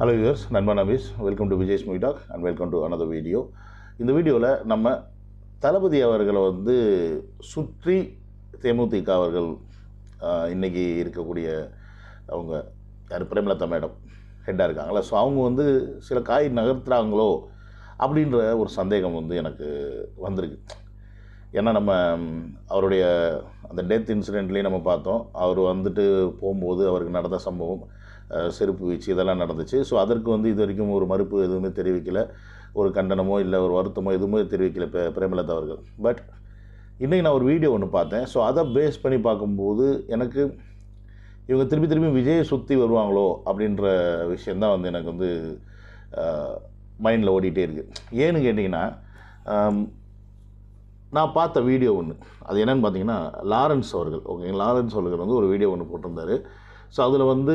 Hello yours நண்பன் Hafiz welcome to Vijay's movie talk and welcome to another video இந்த வீடியோவில் நம்ம தளபதி அவர்களை வந்து சுற்றி தேமுதிக அவர்கள் இன்றைக்கி இருக்கக்கூடிய அவங்க யார்? பிரேமலதா மேடம் ஹெட்டாக இருக்காங்களா? ஸோ அவங்க வந்து சில காய் நகர்த்துறாங்களோ அப்படின்ற ஒரு சந்தேகம் வந்து எனக்கு வந்திருக்கு. ஏன்னா நம்ம அவருடைய அந்த டெத் இன்சிடெண்ட்லேயும் நம்ம பார்த்தோம். அவர் வந்துட்டு போகும்போது அவருக்கு நடந்த சம்பவம் செருப்பு வீச்சு இதெல்லாம் நடந்துச்சு. ஸோ அதற்கு வந்து இது வரைக்கும் ஒரு மறுப்பு எதுவுமே தெரிவிக்கலை. ஒரு கண்டனமோ இல்லை ஒரு வருத்தமோ எதுவுமே தெரிவிக்கலை பிரே பிரேமலதா அவர்கள். பட் இன்றைக்கி நான் ஒரு வீடியோ ஒன்று பார்த்தேன். ஸோ அதை பேஸ் பண்ணி பார்க்கும்போது எனக்கு இவங்க திருப்பி திருப்பி விஜயை சுற்றி வருவாங்களோ அப்படின்ற விஷயந்தான் வந்து எனக்கு வந்து மைண்டில் ஓடிட்டே இருக்குது ஏன்னு கேட்டிங்கன்னா நான் பார்த்த வீடியோ ஒன்று அது என்னன்னு பார்த்தீங்கன்னா லாரன்ஸ் அவர்கள். ஓகே லாரன்ஸ் அவர்கள் வந்து ஒரு வீடியோ ஒன்று போட்டிருந்தார். ஸோ அதில் வந்து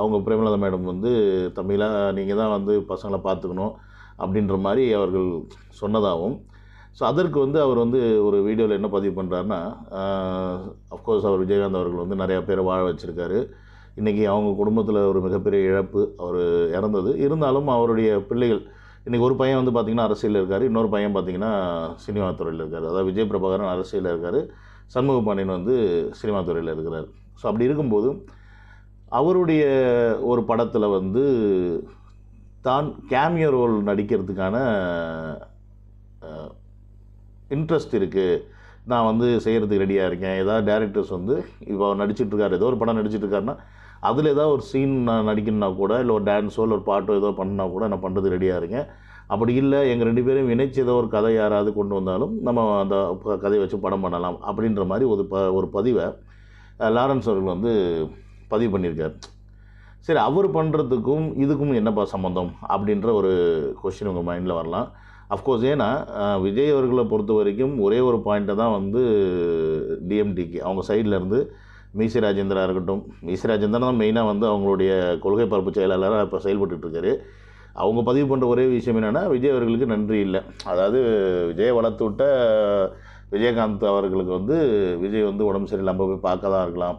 அவங்க பிரேமலதா மேடம் வந்து தமிழாக நீங்கள் தான் வந்து பசங்களை பார்த்துக்கணும் அப்படின்ற மாதிரி அவர்கள் சொன்னதாகவும் ஸோ அதற்கு வந்து அவர் வந்து ஒரு வீடியோவில் என்ன பதிவு பண்ணுறாருன்னா அஃப்கோர்ஸ் அவர் விஜயகாந்த் அவர்கள் வந்து நிறையா பேரை வாழ வச்சுருக்காரு. இன்றைக்கி அவங்க குடும்பத்தில் ஒரு மிகப்பெரிய இழப்பு அவர் இறந்தது. இருந்தாலும் அவருடைய பிள்ளைகள் இன்றைக்கி ஒரு பையன் வந்து பார்த்திங்கன்னா அரசியலில் இருக்கார். இன்னொரு பையன் பார்த்திங்கன்னா சினிமா துறையில் இருக்கார். அதாவது விஜய் பிரபாகரன் அரசியலில் இருக்கார். சண்முக பாண்டியன் வந்து சினிமா துறையில் இருக்கிறார். ஸோ அப்படி இருக்கும்போது அவருடைய ஒரு படத்தில் வந்து தான் கேமியோ ரோல் நடிக்கிறதுக்கான இன்ட்ரெஸ்ட் இருக்குது நான் வந்து செய்கிறதுக்கு ரெடியாக இருக்கேன். ஏதாவது டேரக்டர்ஸ் வந்து இப்போ அவர் நடிச்சிட்ருக்காரு ஏதோ ஒரு படம் நடிச்சிட்ருக்காருன்னா அதில் ஏதாவது ஒரு சீன் நான் நடிக்கணும்னா கூட இல்லை ஒரு டான்ஸோ இல்லை ஒரு பாட்டோ ஏதோ பண்ணால் கூட நான் பண்ணுறது ரெடியாக இருக்கேன். அப்படி இல்லை எங்கள் ரெண்டு பேரும் இணைச்சு ஏதோ ஒரு கதை யாராவது கொண்டு வந்தாலும் நம்ம அந்த கதையை வச்சு படம் பண்ணலாம் அப்படின்ற மாதிரி ஒரு ப ஒரு பதிவை லாரன்ஸ் அவர்கள் வந்து பதிவு பண்ணியிருக்கார். சரி அவர் பண்ணுறதுக்கும் இதுக்கும் என்னப்பா சம்மந்தம் அப்படின்ற ஒரு கொஷின் உங்கள் மைண்டில் வரலாம். அஃப்கோர்ஸ் ஏன்னா விஜய் அவர்களை பொறுத்த வரைக்கும் ஒரே ஒரு பாயிண்ட்டை தான் வந்து டிஎம்டிக்கு அவங்க சைடில் இருந்து மீசி ராஜேந்திரா இருக்கட்டும். மீசி ராஜேந்திரன் தான் மெயினாக வந்து அவங்களுடைய கொள்கை பரப்பு செயலாளராக இப்போ செயல்பட்டுட்டு அவங்க பதிவு பண்ணுற ஒரே விஷயம் என்னென்னா விஜய் அவர்களுக்கு நன்றி இல்லை. அதாவது விஜயை வளர்த்து விட்ட விஜயகாந்த் அவர்களுக்கு வந்து விஜய் வந்து உடம்பு சரியில்லாமல் போய் பார்க்க தான் இருக்கலாம்.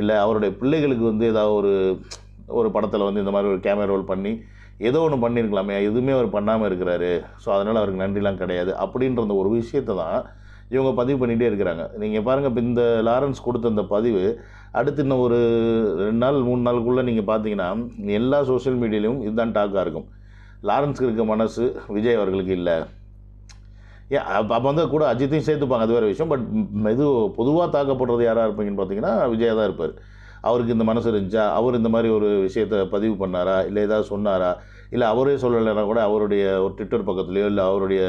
இல்லை அவருடைய பிள்ளைகளுக்கு வந்து ஏதாவது ஒரு ஒரு படத்தில் வந்து இந்த மாதிரி ஒரு கேமரா ரோல் பண்ணி ஏதோ ஒன்று பண்ணியிருக்கலாமே எதுவுமே அவர் பண்ணாமல் இருக்கிறாரு. ஸோ அதனால் அவருக்கு நன்றிலாம் கிடையாது. அப்படின்ற அந்த ஒரு விஷயத்தை தான் இவங்க பதிவு பண்ணிகிட்டே இருக்கிறாங்க. நீங்கள் பாருங்கள் இப்போ இந்த லாரன்ஸ் கொடுத்த அந்த பதிவு அடுத்து இன்னும் ஒரு ரெண்டு நாள் மூணு நாளுக்குள்ளே நீங்கள் பார்த்தீங்கன்னா எல்லா சோஷியல் மீடியாலையும் இதுதான் டாக்காக இருக்கும். லாரன்ஸ்க்கு இருக்க மனசு விஜய் அவர்களுக்கு இல்லை. ஏன் அப்போ அப்போ வந்து கூட அஜித்தையும் சேர்த்துப்பாங்க அது வேறு விஷயம். பட் இது பொதுவாக தாக்கப்படுறது யாராக இருப்பீங்கன்னு பார்த்தீங்கன்னா விஜயா தான் இருப்பார். அவருக்கு இந்த மனசு இருந்துச்சா? அவர் இந்த மாதிரி ஒரு விஷயத்தை பதிவு பண்ணாரா? இல்லை ஏதாவது சொன்னாரா? இல்லை அவரே சொல்லலைன்னா கூட அவருடைய ஒரு ட்விட்டர் பக்கத்துலையோ இல்லை அவருடைய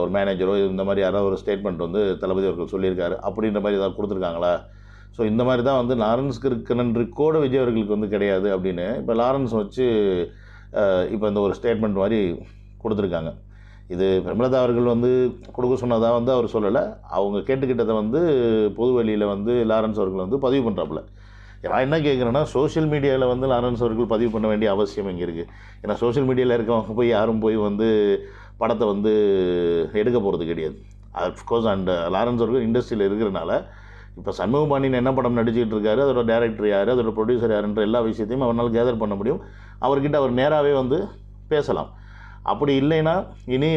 ஒரு மேனேஜரோ இந்த மாதிரி யாராவது ஒரு ஸ்டேட்மெண்ட் வந்து தளபதி அவர்கள் சொல்லியிருக்காரு. அப்படின்ற மாதிரி ஏதாவது கொடுத்துருக்காங்களா? ஸோ இந்த மாதிரி தான் வந்து லாரன்ஸ் கிருக்கணன் கூட விஜய் அவர்களுக்கு வந்து கிடையாது அப்படின்னு இப்போ லாரன்ஸ் வச்சு இப்போ இந்த ஒரு ஸ்டேட்மெண்ட் மாதிரி கொடுத்துருக்காங்க. இது பிரமலதா அவர்கள் வந்து கொடுக்க சொன்னதாக வந்து அவர் சொல்லலை. அவங்க கேட்டுக்கிட்டதை வந்து பொதுவெளியில் வந்து லாரன்ஸ் அவர்கள் வந்து பதிவு பண்ணுறாப்புல நான் என்ன கேட்குறேன்னா சோஷியல் மீடியாவில் வந்து லாரன்ஸ் அவர்கள் பதிவு பண்ண வேண்டிய அவசியம் இங்கே இருக்குது ஏன்னா சோஷியல் மீடியாவில் இருக்கவங்க போய் யாரும் போய் வந்து படத்தை வந்து எடுக்க போகிறது கிடையாது. அஃப்கோர்ஸ் அண்ட் லாரன்ஸ் அவர்கள் இண்டஸ்ட்ரியில் இருக்கிறனால இப்போ சண்முக என்ன படம் நடிச்சிட்டு இருக்காரு அதோட டேரக்டர் யார் அதோட ப்ரொடியூசர் யாருன்ற எல்லா விஷயத்தையும் அவரால் கேதர் பண்ண முடியும். அவர்கிட்ட அவர் நேராகவே வந்து பேசலாம். அப்படி இல்லைன்னா இனி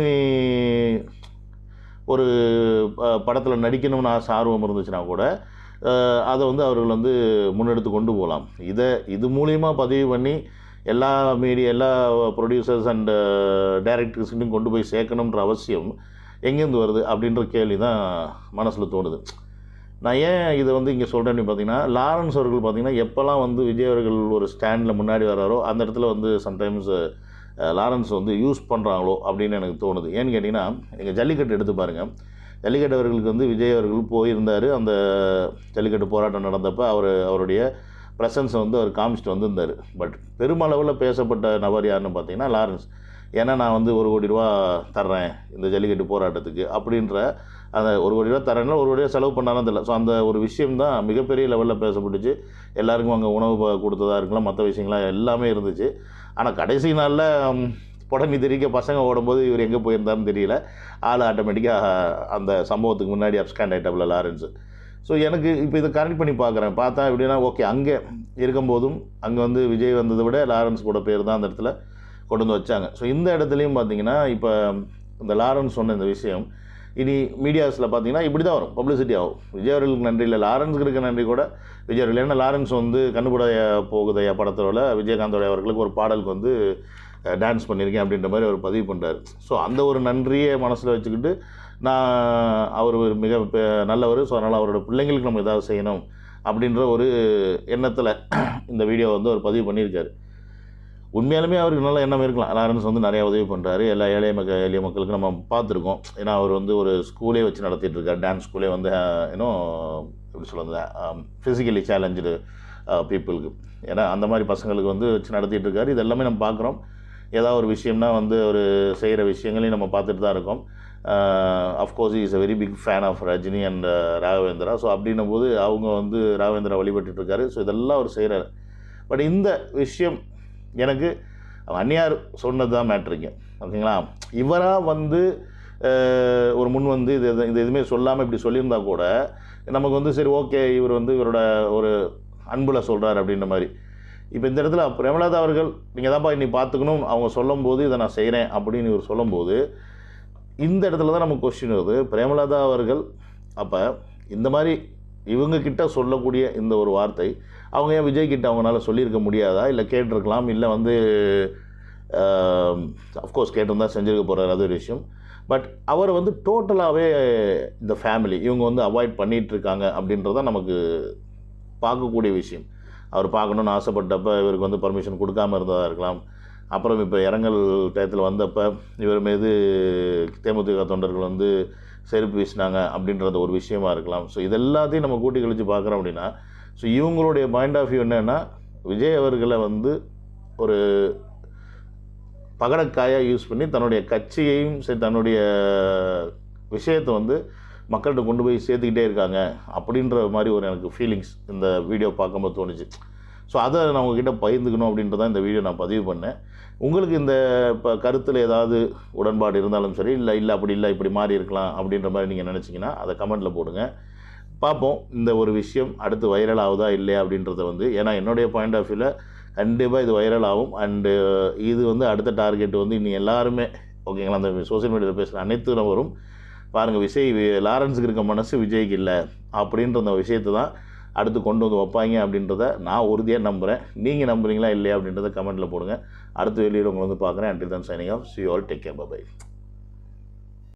ஒரு படத்தில் நடிக்கணும்னு ஆசை ஆர்வம் இருந்துச்சுன்னா கூட அதை வந்து அவர்கள் வந்து முன்னெடுத்து கொண்டு போகலாம். இதை இது மூலியமாக பதிவு பண்ணி எல்லா மீடியா எல்லா ப்ரொடியூசர்ஸ் அண்ட் டைரக்டர்ஸ்கிட்டையும் கொண்டு போய் சேர்க்கணுன்ற அவசியம் எங்கேருந்து வருது அப்படின்ற கேள்வி தான் மனசில் தோணுது. நான் ஏன் இதை வந்து இங்கே சொல்கிறேன்னு பார்த்தீங்கன்னா லாரன்ஸ் அவர்கள் பார்த்தீங்கன்னா எப்போல்லாம் வந்து விஜய் அவர்கள் ஒரு ஸ்டாண்டில் முன்னாடி வராரோ அந்த இடத்துல வந்து சம்டைம்ஸ் லாரன்ஸ் வந்து யூஸ் பண்ணுறாங்களோ அப்படின்னு எனக்கு தோணுது. ஏன்னு கேட்டிங்கன்னா நீங்கள் ஜல்லிக்கட்டு எடுத்து பாருங்கள் ஜல்லிக்கட்டு அவர்களுக்கு வந்து விஜய் அவர்கள் போயிருந்தார். அந்த ஜல்லிக்கட்டு போராட்டம் நடந்தப்போ அவர் அவருடைய ப்ரெசன்ஸை வந்து அவர் காமிச்சிட்டு வந்திருந்தார். பட் பெருமளவில் பேசப்பட்ட நபர் யாருன்னு பார்த்தீங்கன்னா லாரன்ஸ். ஏன்னா நான் வந்து ஒரு கோடி ரூபா தர்றேன் இந்த ஜல்லிக்கட்டு போராட்டத்துக்கு அப்படின்ற அந்த ஒரு கோடி ரூபா தரேன்னா ஒரு கோடி ரூபா செலவு பண்ணாலும் தெரியல. ஸோ அந்த ஒரு விஷயம் தான் மிகப்பெரிய லெவலில் பேசப்பட்டுச்சு. எல்லாருக்கும் அங்கே உணவு கொடுத்ததாக கொடுத்ததா இருக்கலாம் மற்ற விஷயங்கள்லாம் எல்லாமே இருந்துச்சு. ஆனால் கடைசி நாளில் புடனி தெரிவிக்க பசங்க ஓடும்போது இவர் எங்கே போயிருந்தாருன்னு தெரியல. ஆள் ஆட்டோமேட்டிக்காக அந்த சம்பவத்துக்கு முன்னாடி அப்ஸ்காண்ட் ஆகிட்டாப்ல லாரன்ஸு. ஸோ எனக்கு இப்போ இதை கரெக்ட் பண்ணி பார்க்குறேன் பார்த்தா எப்படின்னா ஓகே அங்கே இருக்கும்போதும் அங்கே வந்து விஜய் வந்ததை விட லாரன்ஸ் கூட பேர் தான் அந்த இடத்துல கொண்டு வந்து வச்சாங்க. ஸோ இந்த இடத்துலையும் பார்த்தீங்கன்னா இப்போ இந்த லாரன்ஸ் சொன்ன இந்த விஷயம் இனி மீடியாஸில் பார்த்தீங்கன்னா இப்படி தான் வரும். பப்ளிசிட்டி ஆகும். விஜய் அவர்களுக்கு நன்றி இல்லை லாரன்ஸுக்கு இருக்க நன்றி கூட விஜய் அவர்கள் ஏன்னா லாரன்ஸ் வந்து கண்ணுபுடைய போகுதையா படத்தோட விஜயகாந்தோடைய அவர்களுக்கு ஒரு பாடலுக்கு வந்து டான்ஸ் பண்ணியிருக்கேன் அப்படின்ற மாதிரி அவர் பதிவு பண்ணுறாரு ஸோ அந்த ஒரு நன்றியை மனசில் வச்சுக்கிட்டு நான் அவர் மிக பெ- நல்லவர். ஸோ அதனால் அவரோட பிள்ளைங்களுக்கு நம்ம ஏதாவது செய்யணும் அப்படின்ற ஒரு எண்ணத்தில் இந்த வீடியோ வந்து அவர் பதிவு பண்ணியிருக்காரு. உண்மையாலுமே அவருக்கு நல்ல எண்ணம் இருக்கலாம். லாரன்ஸ் வந்து நிறையா உதவி பண்ணுறாரு எல்லா ஏழை மக்கள் எளிய மக்களுக்கு நம்ம பார்த்துருக்கோம். ஏன்னா அவர் வந்து ஒரு ஸ்கூலே வச்சு நடத்திட்டு இருக்கார் டான்ஸ் ஸ்கூலே வந்து இன்னும் எப்படி சொல்லுறது ஃபிசிக்கலி சேலஞ்சு பீப்புளுக்கு. ஏன்னா அந்த மாதிரி பசங்களுக்கு வந்து வச்சு நடத்திட்டு இருக்காரு இது எல்லாமே நம்ம பார்க்குறோம். ஏதாவது ஒரு விஷயம்னா வந்து ஒரு செய்கிற விஷயங்களையும் நம்ம பார்த்துட்டு தான் இருக்கோம். Of course is a very big fan of Rajini and Raghavendra. So அப்படின்னும் போது அவங்க வந்து ராகவேந்திரா வழிபட்டுருக்காரு ஸோ இதெல்லாம் அவர் செய்கிறார். பட் இந்த விஷயம் எனக்கு அந்நியார் சொன்னது தான் மேட்ருங்க. ஓகேங்களா? இவராக வந்து ஒரு முன் வந்து இது இது- எதுவுமே சொல்லாமல் இப்படி சொல்லியிருந்தா கூட நமக்கு வந்து சரி ஓகே இவர் வந்து இவரோட ஒரு அன்பில் சொல்கிறார் அப்படின்ற மாதிரி. இப்போ இந்த இடத்துல பிரேமலதா அவர்கள் நீங்கள் தான்ப்பா இன்னி பார்த்துக்கணும் அவங்க சொல்லும்போது இதை நான் செய்கிறேன் அப்படின்னு இவர் சொல்லும்போது இந்த இடத்துல தான் நமக்கு கொஸ்டின் வருது. பிரேமலாதா அவர்கள் அப்போ இந்த மாதிரி இவங்க கிட்ட சொல்லக்கூடிய இந்த ஒரு வார்த்தை அவங்க ஏன் விஜய் கிட்ட அவங்களால சொல்லியிருக்க முடியாதா? இல்லை கேட்டிருக்கலாம் இல்லை வந்து அஃப்கோர்ஸ் கேட்டிருந்தா செஞ்சிருக்க போகிறார் அது ஒரு விஷயம். பட் அவர் வந்து டோட்டலாகவே இந்த ஃபேமிலி இவங்க வந்து அவாய்ட் பண்ணிகிட்ருக்காங்க இருக்காங்க அப்படின்றத நமக்கு பார்க்கக்கூடிய விஷயம். அவர் பார்க்கணுன்னு ஆசைப்பட்டப்ப இவருக்கு வந்து பர்மிஷன் கொடுக்காம இருந்ததாக இருக்கலாம். அப்புறம் இப்போ இரங்கல் டயத்தில் வந்தப்போ இவர் மீது தேமுதிக தொண்டர்கள் வந்து செருப்பு வீசினாங்க அப்படின்றது ஒரு விஷயமா இருக்கலாம். ஸோ இது எல்லாத்தையும் நம்ம கூட்டி கழித்து பார்க்குறோம் அப்படின்னா ஸோ இவங்களுடைய பாயிண்ட் ஆஃப் வியூ என்னென்னா விஜய் அவர்களை வந்து ஒரு பகடக்காயாக யூஸ் பண்ணி தன்னுடைய கட்சியையும் சரி தன்னுடைய விஷயத்தை வந்து மக்கள்கிட்ட கொண்டு போய் சேர்த்துக்கிட்டே இருக்காங்க அப்படின்ற மாதிரி ஒரு எனக்கு ஃபீலிங்ஸ் இந்த வீடியோ பார்க்கும்போது தோணுச்சு. ஸோ அதை நான் உங்ககிட்ட பகிர்ந்துக்கணும் அப்படின்றத இந்த வீடியோ நான் பதிவு பண்ணேன். உங்களுக்கு இந்த இப்போ கருத்தில் ஏதாவது உடன்பாடு இருந்தாலும் சரி இல்லை இல்லை அப்படி இல்லை இப்படி மாறி இருக்கலாம் அப்படின்ற மாதிரி நீங்கள் நினச்சிங்கன்னா அதை கமெண்ட்டில் போடுங்க. பார்ப்போம் இந்த ஒரு விஷயம் அடுத்து வைரல் ஆகுதா இல்லையா அப்படின்றத வந்து. ஏன்னா என்னுடைய பாயிண்ட் ஆஃப் வியூவில் கண்டிப்பாக இது வைரல் ஆகும். அண்டு இது வந்து அடுத்த டார்கெட் வந்து இனி எல்லாருமே ஓகேங்களா அந்த சோஷியல் மீடியாவில் பேசுகிற அனைத்து நபரும் பாருங்கள் விஜய் லாரன்ஸுக்கு இருக்க மனசு விஜய்க்கு இல்லை அப்படின்ற அந்த விஷயத்தை தான் அடுத்து கொண்டு வந்து வைப்பாங்க அப்படின்றத நான் உறுதியாக நம்புகிறேன் நீங்கள் நம்புகிறீங்களா இல்லையா அப்படின்றத கமெண்ட்டில் போடுங்க. அடுத்த வெளியில் உங்களை வந்து பார்க்குறேன். அண்டில் தான் signing off see all take care bye